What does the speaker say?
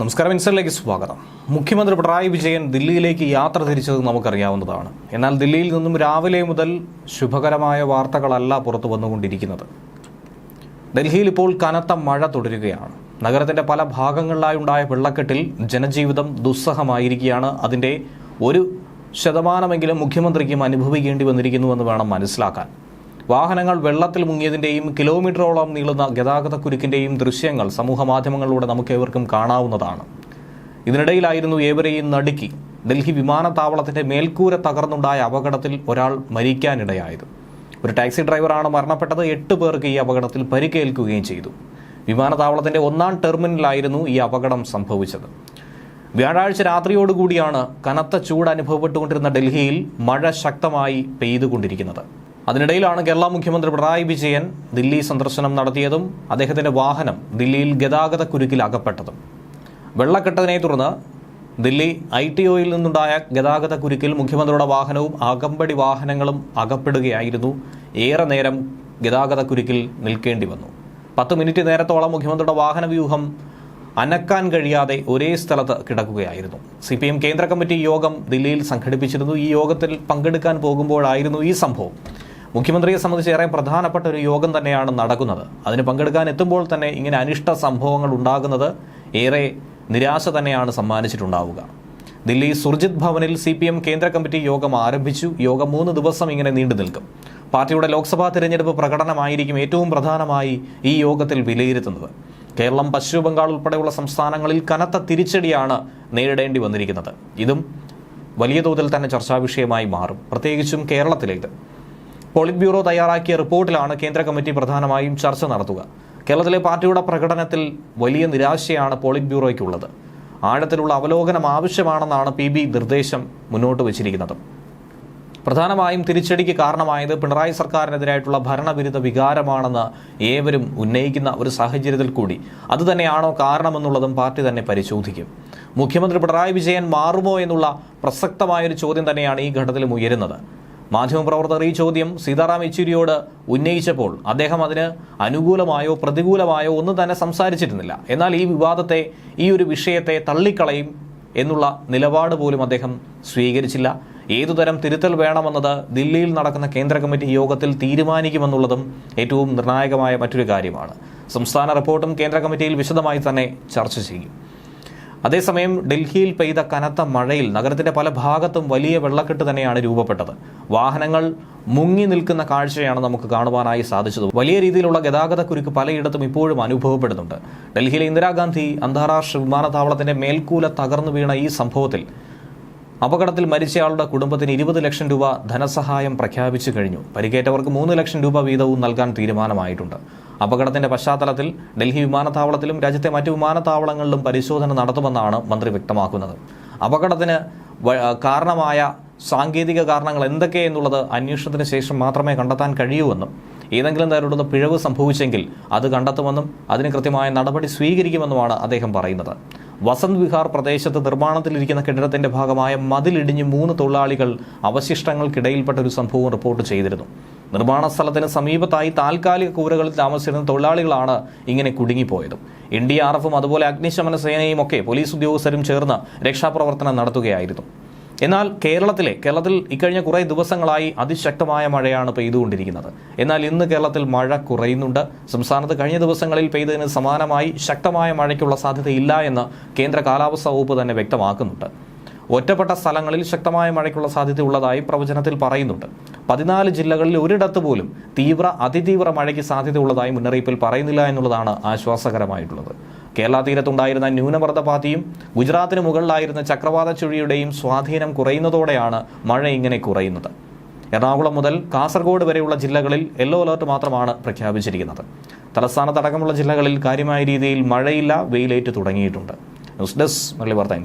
നമസ്കാരം ഇൻസറിലേക്ക് സ്വാഗതം. മുഖ്യമന്ത്രി പിണറായി വിജയൻ ദില്ലിയിലേക്ക് യാത്ര തിരിച്ചത് നമുക്കറിയാവുന്നതാണ്. എന്നാൽ ദില്ലിയിൽ നിന്നും രാവിലെ മുതൽ ശുഭകരമായ വാർത്തകളല്ല പുറത്തു വന്നുകൊണ്ടിരിക്കുന്നത്. ഡൽഹിയിൽ ഇപ്പോൾ കനത്ത മഴ തുടരുകയാണ്. നഗരത്തിന്റെ പല ഭാഗങ്ങളിലായി ഉണ്ടായ വെള്ളക്കെട്ടിൽ ജനജീവിതം ദുസ്സഹമായിരിക്കുകയാണ്. അതിന്റെ ഒരു ശതമാനമെങ്കിലും മുഖ്യമന്ത്രിക്കും അനുഭവിക്കേണ്ടി വന്നിരിക്കുന്നുവെന്ന് വേണം മനസ്സിലാക്കാൻ. വാഹനങ്ങൾ വെള്ളത്തിൽ മുങ്ങിയതിന്റെയും കിലോമീറ്ററോളം നീളുന്ന ഗതാഗത കുരുക്കിന്റെയും ദൃശ്യങ്ങൾ സമൂഹ മാധ്യമങ്ങളിലൂടെ നമുക്ക് ഏവർക്കും കാണാവുന്നതാണ്. ഇതിനിടയിലായിരുന്നു ഏവരെയും നടുക്കി ഡൽഹി വിമാനത്താവളത്തിന്റെ മേൽക്കൂര തകർന്നുണ്ടായ അപകടത്തിൽ ഒരാൾ മരിക്കാനിടയായത്. ഒരു ടാക്സി ഡ്രൈവറാണ് മരണപ്പെട്ടത്. എട്ട് പേർക്ക് ഈ അപകടത്തിൽ പരിക്കേൽക്കുകയും ചെയ്തു. വിമാനത്താവളത്തിന്റെ ഒന്നാം ടെർമിനലായിരുന്നു ഈ അപകടം സംഭവിച്ചത്. വ്യാഴാഴ്ച രാത്രിയോടുകൂടിയാണ് കനത്ത ചൂട് അനുഭവപ്പെട്ടുകൊണ്ടിരുന്ന ഡൽഹിയിൽ മഴ ശക്തമായി പെയ്തുകൊണ്ടിരിക്കുന്നത്. അതിനിടയിലാണ് കേരള മുഖ്യമന്ത്രി പിണറായി വിജയൻ ദില്ലി സന്ദർശനം നടത്തിയതും അദ്ദേഹത്തിന്റെ വാഹനം ദില്ലിയിൽ ഗതാഗത കുരുക്കിൽ അകപ്പെട്ടതും. വെള്ളക്കെട്ടതിനെ തുടർന്ന് ദില്ലി ഐ ടി ഒയിൽ നിന്നുണ്ടായ ഗതാഗത കുരുക്കിൽ മുഖ്യമന്ത്രിയുടെ വാഹനവും അകമ്പടി വാഹനങ്ങളും അകപ്പെടുകയായിരുന്നു. ഏറെ നേരം ഗതാഗത കുരുക്കിൽ നിൽക്കേണ്ടി വന്നു. പത്ത് മിനിറ്റ് നേരത്തോളം മുഖ്യമന്ത്രിയുടെ വാഹന വ്യൂഹം അനക്കാൻ കഴിയാതെ ഒരേ സ്ഥലത്ത് കിടക്കുകയായിരുന്നു. സി പി എം കേന്ദ്ര കമ്മിറ്റി യോഗം ദില്ലിയിൽ സംഘടിപ്പിച്ചിരുന്നു. ഈ യോഗത്തിൽ പങ്കെടുക്കാൻ പോകുമ്പോഴായിരുന്നു ഈ സംഭവം. മുഖ്യമന്ത്രിയെ സംബന്ധിച്ച് ഏറെ പ്രധാനപ്പെട്ട ഒരു യോഗം തന്നെയാണ് നടക്കുന്നത്. അതിന് പങ്കെടുക്കാൻ എത്തുമ്പോൾ തന്നെ ഇങ്ങനെ അനിഷ്ട സംഭവങ്ങൾ ഉണ്ടാകുന്നത് ഏറെ നിരാശ തന്നെയാണ് സമ്മാനിച്ചിട്ടുണ്ടാവുക. ദില്ലി സുർജിത് ഭവനിൽ സി പി എം കേന്ദ്ര കമ്മിറ്റി യോഗം ആരംഭിച്ചു. യോഗം മൂന്ന് ദിവസം ഇങ്ങനെ നീണ്ടു നിൽക്കും. പാർട്ടിയുടെ ലോക്സഭാ തിരഞ്ഞെടുപ്പ് പ്രകടനമായിരിക്കും ഏറ്റവും പ്രധാനമായി ഈ യോഗത്തിൽ വിലയിരുത്തുന്നത്. കേരളം പശ്ചിമ ബംഗാൾ ഉൾപ്പെടെയുള്ള സംസ്ഥാനങ്ങളിൽ കനത്ത തിരിച്ചടിയാണ് നേരിടേണ്ടി വന്നിരിക്കുന്നത്. ഇതും വലിയ തോതിൽ തന്നെ ചർച്ചാ വിഷയമായി മാറും. പ്രത്യേകിച്ചും കേരളത്തിലേക്ക്. പോളിറ്റ് ബ്യൂറോ തയ്യാറാക്കിയ റിപ്പോർട്ടിലാണ് കേന്ദ്ര കമ്മിറ്റി പ്രധാനമായും ചർച്ച നടത്തുക. കേരളത്തിലെ പാർട്ടിയുടെ പ്രകടനത്തിൽ വലിയ നിരാശയാണ് പോളിറ്റ് ബ്യൂറോയ്ക്കുള്ളത് ആഴത്തിലുള്ള അവലോകനം ആവശ്യമാണെന്നാണ് പി ബി നിർദ്ദേശം മുന്നോട്ട് വച്ചിരിക്കുന്നത്. പ്രധാനമായും തിരിച്ചടിക്ക് കാരണമായത് പിണറായി സർക്കാരിനെതിരായിട്ടുള്ള ഭരണവിരുദ്ധ വികാരമാണെന്ന് ഏവരും ഉന്നയിക്കുന്ന ഒരു സാഹചര്യത്തിൽ കൂടി. അതുതന്നെയാണോ കാരണമെന്നുള്ളതും പാർട്ടി തന്നെ പരിശോധിക്കും. മുഖ്യമന്ത്രി പിണറായി വിജയൻ മാറുമോ എന്നുള്ള പ്രസക്തമായൊരു ചോദ്യം തന്നെയാണ് ഈ ഘട്ടത്തിലും ഉയരുന്നത്. മാധ്യമപ്രവർത്തകർ ഈ ചോദ്യം സീതാറാം യെച്ചൂരിയോട് ഉന്നയിച്ചപ്പോൾ അദ്ദേഹം അതിന് അനുകൂലമായോ പ്രതികൂലമായോ ഒന്നും തന്നെ സംസാരിച്ചിരുന്നില്ല. എന്നാൽ ഈ വിവാദത്തെ ഈ ഒരു വിഷയത്തെ തള്ളിക്കളയും എന്നുള്ള നിലപാട് പോലും അദ്ദേഹം സ്വീകരിച്ചില്ല. ഏതുതരം തിരുത്തൽ വേണമെന്നത് ദില്ലിയിൽ നടക്കുന്ന കേന്ദ്ര കമ്മിറ്റി യോഗത്തിൽ തീരുമാനിക്കുമെന്നുള്ളതും ഏറ്റവും നിർണായകമായ മറ്റൊരു കാര്യമാണ്. സംസ്ഥാന റിപ്പോർട്ടും കേന്ദ്ര കമ്മിറ്റിയിൽ വിശദമായി തന്നെ ചർച്ച ചെയ്യും. അതേസമയം ഡൽഹിയിൽ പെയ്ത കനത്ത മഴയിൽ നഗരത്തിന്റെ പല ഭാഗത്തും വലിയ വെള്ളക്കെട്ട് തന്നെയാണ് രൂപപ്പെട്ടത്. വാഹനങ്ങൾ മുങ്ങി നിൽക്കുന്ന കാഴ്ചയാണ് നമുക്ക് കാണുവാനായി സാധിച്ചത്. വലിയ രീതിയിലുള്ള ഗതാഗത കുരുക്ക് പലയിടത്തും ഇപ്പോഴും അനുഭവപ്പെടുന്നുണ്ട്. ഡൽഹിയിലെ ഇന്ദിരാഗാന്ധി അന്താരാഷ്ട്ര വിമാനത്താവളത്തിന്റെ മേൽക്കൂല തകർന്നു വീണ ഈ സംഭവത്തിൽ അപകടത്തിൽ മരിച്ചയാളുടെ കുടുംബത്തിന് ഇരുപത് ലക്ഷം രൂപ ധനസഹായം പ്രഖ്യാപിച്ചു കഴിഞ്ഞു. പരിക്കേറ്റവർക്ക് മൂന്ന് ലക്ഷം രൂപ വീതവും നൽകാൻ തീരുമാനമായിട്ടുണ്ട്. അപകടത്തിന്റെ പശ്ചാത്തലത്തിൽ ഡൽഹി വിമാനത്താവളത്തിലും രാജ്യത്തെ മറ്റ് വിമാനത്താവളങ്ങളിലും പരിശോധന നടത്തുമെന്നാണ് മന്ത്രി വ്യക്തമാക്കുന്നത്. അപകടത്തിന് കാരണമായ സാങ്കേതിക കാരണങ്ങൾ എന്തൊക്കെയെന്നുള്ളത് അന്വേഷണത്തിന് ശേഷം മാത്രമേ കണ്ടെത്താൻ കഴിയൂവെന്നും ഏതെങ്കിലും തരത്തിലുള്ള പിഴവ് സംഭവിച്ചെങ്കിൽ അത് കണ്ടെത്തുമെന്നും അതിന് കൃത്യമായ നടപടി സ്വീകരിക്കുമെന്നുമാണ് അദ്ദേഹം പറയുന്നത്. വസന്ത് വിഹാർ പ്രദേശത്ത് നിർമ്മാണത്തിലിരിക്കുന്ന കെട്ടിടത്തിന്റെ ഭാഗമായ മതിലിടിഞ്ഞ് മൂന്ന് തൊഴിലാളികൾ അവശിഷ്ടങ്ങൾക്കിടയിൽപ്പെട്ട ഒരു സംഭവം റിപ്പോർട്ട് ചെയ്തിരുന്നു. നിർമ്മാണ സ്ഥലത്തിന് സമീപത്തായി താൽക്കാലിക കൂരകളിൽ താമസിച്ചിരുന്ന തൊഴിലാളികളാണ് ഇങ്ങനെ കുടുങ്ങിപ്പോയത്. എൻ ഡി ആർ എഫും അതുപോലെ അഗ്നിശമന സേനയും ഒക്കെ പോലീസ് ഉദ്യോഗസ്ഥരും ചേർന്ന് രക്ഷാപ്രവർത്തനം നടത്തുകയായിരുന്നു. എന്നാൽ കേരളത്തിലെ കേരളത്തിൽ ഇക്കഴിഞ്ഞ കുറേ ദിവസങ്ങളായി അതിശക്തമായ മഴയാണ് പെയ്തുകൊണ്ടിരിക്കുന്നത്. എന്നാൽ ഇന്ന് കേരളത്തിൽ മഴ കുറയുന്നുണ്ട്. സംസ്ഥാനത്ത് കഴിഞ്ഞ ദിവസങ്ങളിൽ പെയ്തതിന് സമാനമായി ശക്തമായ മഴയ്ക്കുള്ള സാധ്യതയില്ല എന്ന് കേന്ദ്ര കാലാവസ്ഥാ വകുപ്പ് തന്നെ വ്യക്തമാക്കുന്നുണ്ട്. ഒറ്റപ്പെട്ട സ്ഥലങ്ങളിൽ ശക്തമായ മഴയ്ക്കുള്ള സാധ്യത ഉള്ളതായി പ്രവചനത്തിൽ പറയുന്നുണ്ട്. പതിനാല് ജില്ലകളിൽ ഒരിടത്ത് പോലും തീവ്ര അതിതീവ്ര മഴയ്ക്ക് സാധ്യതയുള്ളതായി മുന്നറിയിപ്പിൽ പറയുന്നില്ല എന്നുള്ളതാണ് ആശ്വാസകരമായിട്ടുള്ളത്. കേരള തീരത്തുണ്ടായിരുന്ന ന്യൂനമർദ്ദപാതിയും ഗുജറാത്തിന് മുകളിലായിരുന്ന ചക്രവാത ചുഴിയുടെയും സ്വാധീനം കുറയുന്നതോടെയാണ് മഴ ഇങ്ങനെ കുറയുന്നത്. എറണാകുളം മുതൽ കാസർഗോഡ് വരെയുള്ള ജില്ലകളിൽ യെല്ലോ അലർട്ട് മാത്രമാണ് പ്രഖ്യാപിച്ചിരിക്കുന്നത്. തലസ്ഥാനത്തടക്കമുള്ള ജില്ലകളിൽ കാര്യമായ രീതിയിൽ മഴയില്ല വെയിലേറ്റ് തുടങ്ങിയിട്ടുണ്ട്. ന്യൂസ് ഡെസ്ക് മലയാളി വാർത്ത